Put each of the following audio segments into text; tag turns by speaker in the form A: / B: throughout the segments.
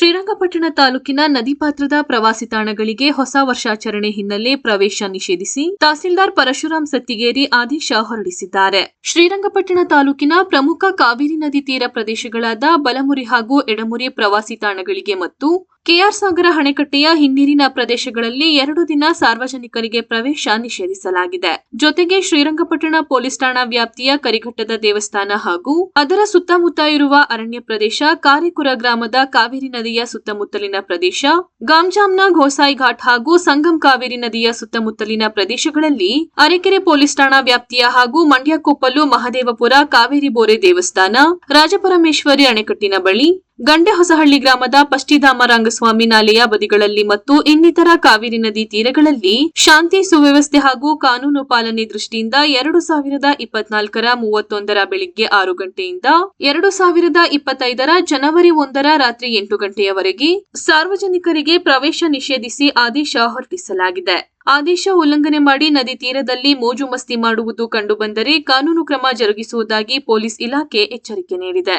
A: ಶ್ರೀರಂಗಪಟ್ಟಣ ತಾಲೂಕಿನ ನದಿ ಪಾತ್ರದ ಪ್ರವಾಸಿ ತಾಣಗಳಿಗೆ ಹೊಸ ವರ್ಷಾಚರಣೆ ಹಿನ್ನೆಲೆ ಪ್ರವೇಶ ನಿಷೇಧಿಸಿ ತಹಸೀಲ್ದಾರ್ ಪರಶುರಾಮ್ ಸತ್ತಿಗೇರಿ ಆದೇಶ ಹೊರಡಿಸಿದ್ದಾರೆ. ಶ್ರೀರಂಗಪಟ್ಟಣ ತಾಲೂಕಿನ ಪ್ರಮುಖ ಕಾವೇರಿ ನದಿ ತೀರ ಪ್ರದೇಶಗಳಾದ ಬಲಮುರಿ ಹಾಗೂ ಎಡಮುರಿ ಪ್ರವಾಸಿ ತಾಣಗಳಿಗೆ ಮತ್ತು ಕೆಆರ್ ಸಾಗರ ಅಣೆಕಟ್ಟೆಯ ಹಿನ್ನೀರಿನ ಪ್ರದೇಶಗಳಲ್ಲಿ ಎರಡು ದಿನ ಸಾರ್ವಜನಿಕರಿಗೆ ಪ್ರವೇಶ ನಿಷೇಧಿಸಲಾಗಿದೆ. ಜೊತೆಗೆ ಶ್ರೀರಂಗಪಟ್ಟಣ ಪೊಲೀಸ್ ಠಾಣಾ ವ್ಯಾಪ್ತಿಯ ಕರಿಘಟ್ಟದ ದೇವಸ್ಥಾನ ಹಾಗೂ ಅದರ ಸುತ್ತಮುತ್ತ ಇರುವ ಅರಣ್ಯ ಪ್ರದೇಶ ಕಾರೆಕುರ ಗ್ರಾಮದ ಕಾವೇರಿ ನದಿಯ ಸುತ್ತಮುತ್ತಲಿನ ಪ್ರದೇಶ ಗಾಂಜಾಂನ ಘೋಸಾಯಿ ಘಾಟ್ ಹಾಗೂ ಸಂಗಮ್ ಕಾವೇರಿ ನದಿಯ ಸುತ್ತಮುತ್ತಲಿನ ಪ್ರದೇಶಗಳಲ್ಲಿ ಅರೆಕೆರೆ ಪೊಲೀಸ್ ಠಾಣಾ ವ್ಯಾಪ್ತಿಯ ಹಾಗೂ ಮಂಡ್ಯಕೊಪ್ಪಲು ಮಹದೇವಪುರ ಕಾವೇರಿ ಬೋರೆ ದೇವಸ್ಥಾನ, ರಾಜಪರಮೇಶ್ವರಿ ಅಣೆಕಟ್ಟಿನ ಬಳಿ ಗಂಡೆ ಹೊಸಹಳ್ಳಿ ಗ್ರಾಮದ ಪಷ್ಟಿಧಾಮ ರಂಗಸ್ವಾಮಿ ನಾಲೆಯ ಬದಿಗಳಲ್ಲಿ ಮತ್ತು ಇನ್ನಿತರ ಕಾವೇರಿ ನದಿ ತೀರಗಳಲ್ಲಿ ಶಾಂತಿ ಸುವ್ಯವಸ್ಥೆ ಹಾಗೂ ಕಾನೂನು ಪಾಲನೆ ದೃಷ್ಟಿಯಿಂದ ಎರಡು ಸಾವಿರದ ಇಪ್ಪತ್ನಾಲ್ಕರ ಮೂವತ್ತೊಂದರ ಬೆಳಿಗ್ಗೆ ಆರು ಗಂಟೆಯಿಂದ ಎರಡು ಸಾವಿರದ ಇಪ್ಪತ್ತೈದರ ಜನವರಿ ಒಂದರ ರಾತ್ರಿ ಎಂಟು ಗಂಟೆಯವರೆಗೆ ಸಾರ್ವಜನಿಕರಿಗೆ ಪ್ರವೇಶ ನಿಷೇಧಿಸಿ ಆದೇಶ ಹೊರಡಿಸಲಾಗಿದೆ. ಆದೇಶ ಉಲ್ಲಂಘನೆ ಮಾಡಿ ನದಿ ತೀರದಲ್ಲಿ ಮೋಜು ಮಸ್ತಿ ಮಾಡುವುದು ಕಂಡುಬಂದರೆ ಕಾನೂನು ಕ್ರಮ ಜರುಗಿಸುವುದಾಗಿ ಪೊಲೀಸ್ ಇಲಾಖೆ ಎಚ್ಚರಿಕೆ ನೀಡಿದೆ.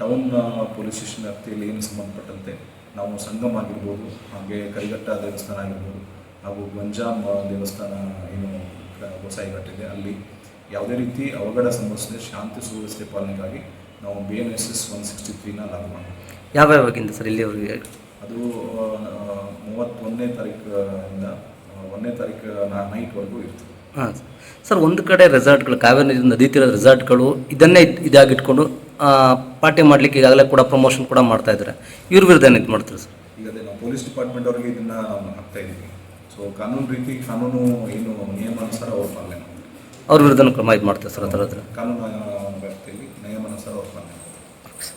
B: ಟೌನ್ ಪೊಲೀಸ್ ಸ್ಟೇಷನ್ ವ್ಯಾಪ್ತಿಯಲ್ಲಿ ಏನು ಸಂಬಂಧಪಟ್ಟಂತೆ ನಾವು ಸಂಗಮ್ ಆಗಿರ್ಬೋದು ಹಾಗೆ ಕರಿಘಟ್ಟ ದೇವಸ್ಥಾನ ಆಗಿರ್ಬೋದು ಹಾಗೂ ಗಂಜಾಮ್ ದೇವಸ್ಥಾನ ಏನು ಗೊಸಾಯಿಘಟ್ಟಿದೆ ಅಲ್ಲಿ ಯಾವುದೇ ರೀತಿ ಅವಘಡ ಸಂಭವಿಸದೆ ಶಾಂತಿ ಸುವ್ಯವಸ್ಥೆ ಪಾಲನೆಗಾಗಿ ನಾವು B N S S one sixty ತ್ರೀನ ಲಾಗು ಮಾಡಿದ್ವಿ
C: ಯಾವ್ಯಾವಾಗಿಂದ ಸರ್ ಇಲ್ಲಿವರೆಗೆ?
B: ಅದು ಮೂವತ್ತೊಂದನೇ ತಾರೀಕಿಂದ ಒಂದನೇ ತಾರೀಕು ನೈಟ್ವರೆಗೂ ಇರ್ತದೆ.
C: ಹಾಂ ಸರ್ ಒಂದು ಕಡೆ ರೆಸಾರ್ಟ್ಗಳು ಕಾವೇರಿ ನದಿ ತೀರದ ರೆಸಾರ್ಟ್ಗಳು ಇದನ್ನೇ ಇದ್- ಇದಾಗಿಟ್ಕೊಂಡು ಪಾರ್ಟಿ ಮಾಡಲಿಕ್ಕೆ ಈಗಾಗಲೇ ಕೂಡ ಪ್ರಮೋಷನ್ ಕೂಡ ಮಾಡ್ತಾ ಇದ್ದಾರೆ. ಇವ್ರ ವಿರುದ್ಧ ಏನು ಇದು ಮಾಡ್ತೀರಿ ಸರ್?
B: ಈಗ ಅದೇ ನಾವು ಪೊಲೀಸ್ ಡಿಪಾರ್ಟ್ಮೆಂಟ್ ಅವರಿಗೆ ಇದನ್ನ ನಾವು ಹಾಕ್ತಾ ಇದ್ದೀವಿ. ಸೊ ಕಾನೂನು ರೀತಿ ಕಾನೂನು ಏನು ನಿಯಮಾನುಸಾರ ಅವ್ರ ಪಾಲನೆ
C: ಅವ್ರ ವಿರುದ್ಧ ಕ್ರಮ ಇದು ಮಾಡ್ತಾರೆ ಸರ್ ಅದರ ಹತ್ರ?
B: ಕಾನೂನು ವ್ಯಾಪ್ತಿಯಲ್ಲಿ ನಿಯಮಾನುಸಾರ ಅವ್ರ ಪಾಲನೆ ಮಾಡ್ತಾರೆ.